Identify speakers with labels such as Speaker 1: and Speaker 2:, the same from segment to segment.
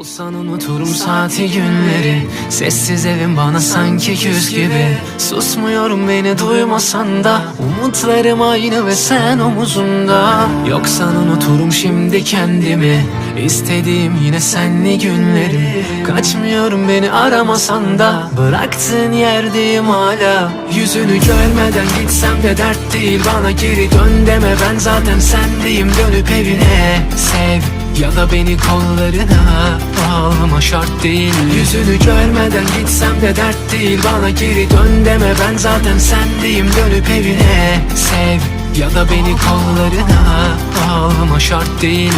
Speaker 1: Olsan unuturum saati günleri. Sessiz evim bana sanki küs gibi. Susmuyorum beni duymasan da. Umutlarım aynı ve sen omuzumda. Yoksan unuturum şimdi kendimi. İstediğim yine senli günleri Kaçmıyorum beni aramasan da. Bıraktığın yerdeyim hala. Yüzünü görmeden gitsem de dert değil. Bana geri dön deme. Ben zaten sendeyim. Dönüp evine. sev ya da beni kollarına Bağlama şart değil. Yüzünü görmeden gitsem de dert değil. Bana geri dön deme ben zaten sendeyim. Dönüp evine sev. Ya da beni kollarına Bağlama şart değil.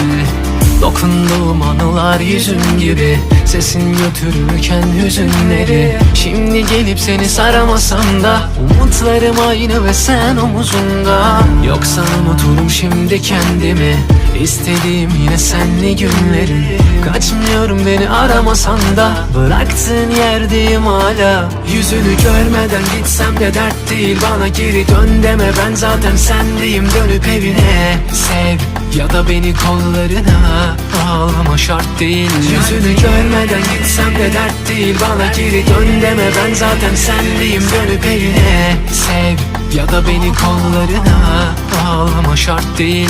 Speaker 1: Dokunduğum anılar yüzün gibi Sesin götürürken hüzünleri. Şimdi gelip seni saramasam da Umutlarım aynı ve sen omuzumda Yoksa unuturum şimdi kendimi. İstediğim yine senli günleri. Kaçmıyorum beni aramasan da. Bıraktığın yerdeyim hala. Yüzünü görmeden gitsem de dert değil. Bana geri dön deme. Ben zaten sendeyim. Dönüp evine sev ya da beni kollarına. Bağlama şart değil. Yüzünü görmeden gitsem de dert değil Bana geri dön deme. Ben zaten sendeyim Dönüp evine sev. Ya da beni kollarına Bağlama şart değil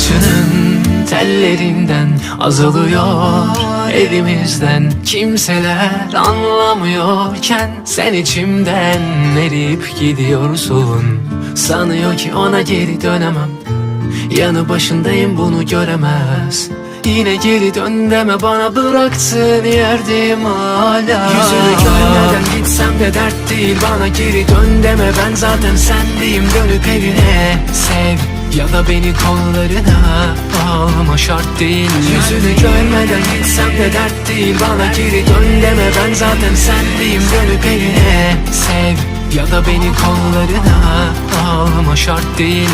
Speaker 1: Saçının tellerinden azalıyor Evimizden. Kimseler anlamıyorken Sen içimden eriyip gidiyorsun. Sanıyor ki ona geri dönemem. Yanı başındayım bunu göremez. Yine geri dön deme bana bıraktığın yerdeyim hala. Yüzünü görmeden gitsem de dert değil Bana geri dön deme. Ben zaten sendeyim Dönüp evine sev ya da beni kollarına Bağlama şart değil. Yüzünü görmeden gitsem de dert değil. Bana geri dön deme ben zaten sendeyim Dönüp evine sev ya da beni kollarına Bağlama şart değil